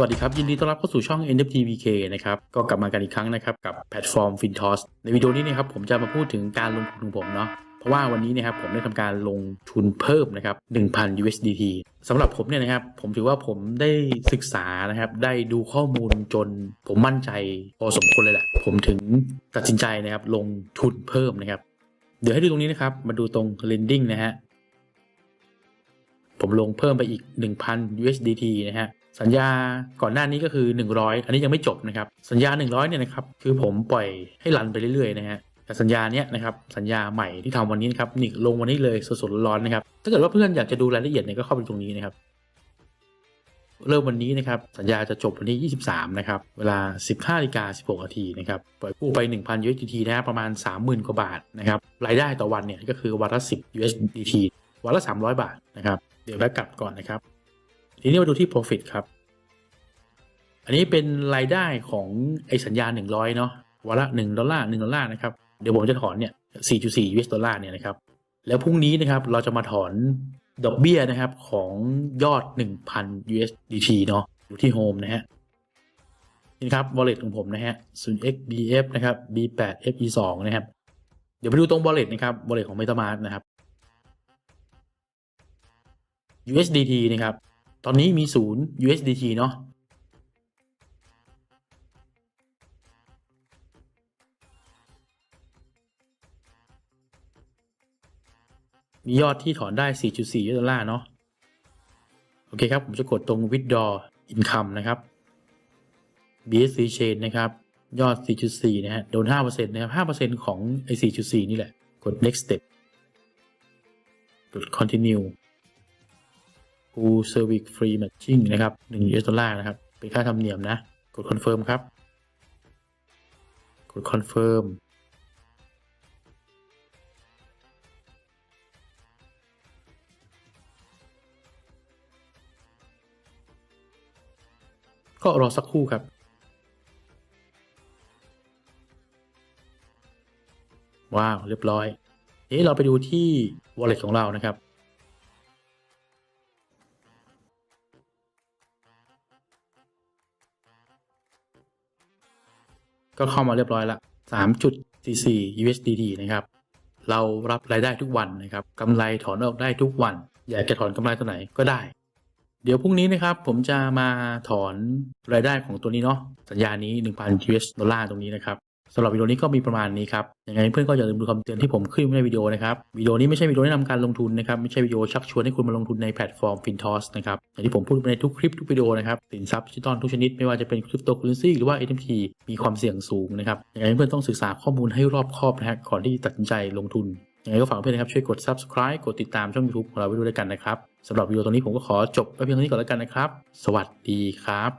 วัสดีครับ ยินดีต้อนรับเข้าสู่ช่อง NFT VK นะครับก็กลับมากันอีกครั้งนะครับ กับแพลตฟอร์ม Fintos ในวิดีโอนี้นะครับผมจะมาพูดถึงการลงทุนของผมเนาะเพราะว่าวันนี้นะครับผมได้ทำการลงทุนเพิ่มนะครับ 1,000 USDT สำหรับผมเนี่ยนะครับ ผมถือว่าผมได้ศึกษานะครับ ได้ดูข้อมูลจนผมมั่นใจพอสมควรเลยแหละ ผมถึงตัดสินใจนะครับลงทุนเพิ่มนะครับ เดี๋ยวให้ดูตรงนี้นะครับ มาดูตรง lending นะฮะผมลงเพิ่มไปอีก 1,000 USDT นะฮะ สัญญาก่อนหน้านี้ก็คือ 100 อันนี้ยังไม่จบนะครับ สัญญา 100เนี่ยนะครับคือผมปล่อยให้รันไปเรื่อยๆนะฮะแต่สัญญาเนี้ยนะครับสัญญาใหม่ที่ทำวันนี้นะครับนี่ลงวันนี้เลยสดๆร้อนๆนะครับถ้าเกิดว่าเพื่อนอยากจะดูรายละเอียดเนี่ยก็เข้าไปตรงนี้นะครับเริ่มวันนี้นะครับสัญญาจะจบวันที่ 23 นะครับ เวลา 15นาฬิกา16นาทีนะครับปล่อยกู้ไป 1,000 USDT นะฮะประมาณ 30,000 กว่าบาทนะครับรายได้ต่อวันเนี่ยก็คือวันละ 10 USDT วันละ 300 บาทนะครับเดี๋ยวแวะกลับก่อนนะครับ ทีนี้มาดูที่ profit ครับ อันนี้เป็นรายได้ของไอสัญญา 100 เนาะวันละ1ดอลลาร์1ดอลลาร์นะครับ เดี๋ยวผมจะถอนเนี่ย 4.4 US ดอลลาร์เนี่ยนะครับ แล้วพรุ่งนี้นะครับเราจะมาถอนดอกเบี้ยนะครับของยอด 1,000 USDT เนาะอยู่ที่ Home นะฮะนี่นครับ wallet ของผมนะฮะ 0xBF นะครับ B8 FE2 นะครับ เดี๋ยวไปดูตรง wallet นะครับ wallet ของ MetaMask นะครับ USDT นะครับ ตอนนี้มีศูนย์ USDT เนาะมียอดที่ถอนได้ 4.4 ดอลลาร์เนาะ โอเคครับ ผมจะกดตรง withdraw income นะครับ BSC chain นะครับ ยอด 4.4 นะฮะ โดน 5%นะครับ 5%ของไอ้4.4 นี่แหละ กด next step กด continue full service free matching นะครับ1 US ดอลลาร์นะครับ เป็นค่าธรรมเนียมนะ กด confirm ครับ กด confirm ก็รอสักครู่ครับว้าว เรียบร้อย นี้เราไปดูที่ wallet ของเรานะครับ ก็เข้ามาเรียบร้อยละ3.44 USDT นะครับ เรารับรายได้ทุกวันนะครับกำไรถอนออกได้ทุกวัน อยากจะถอนกำไรตัวไหนก็ได้ เดี๋ยวพรุ่งนี้นะครับผมจะมาถอนรายได้ของตัวนี้เนาะสัญญานี้ 1,000 US ดอลลาร์ตรงนี้นะครับ สำหรับวิดีโอนี้ก็มีประมาณนี้ครับยังไงเพื่อนก็อย่าลืมดูคำเตือนที่ผมขึ้นไว้ในวิดีโอนะครับวิดีโอนี้ไม่ใช่วิดีโอแนะนำการลงทุนนะครับไม่ใช่วิดีโอชักชวนให้คุณมาลงทุนในแพลตฟอร์ม Fintos นะครับอย่างที่ผมพูดไปในทุกคลิปทุกวิดีโอนะครับสินทรัพย์ดิจิตอลทุกชนิดไม่ว่าจะเป็นคริปโตเคอเรนซีหรือว่า NFT มีความเสี่ยงสูงนะครับยังไงเพื่อนต้องศึกษาข้อมูลให้รอบคอบนะฮะก่อนที่ตัดสินใจลงทุนยังไงก็ฝากเพื่อนนะครับช่วยกด subscribe กดติดตามช่อง YouTube ของเราไว้ด้วยกันนะครับสำหรับวิดีโอตรงนี้ผมก็ขอจบไปเพียงเท่านี้ก่อนแล้วกันนะครับ สวัสดีครับ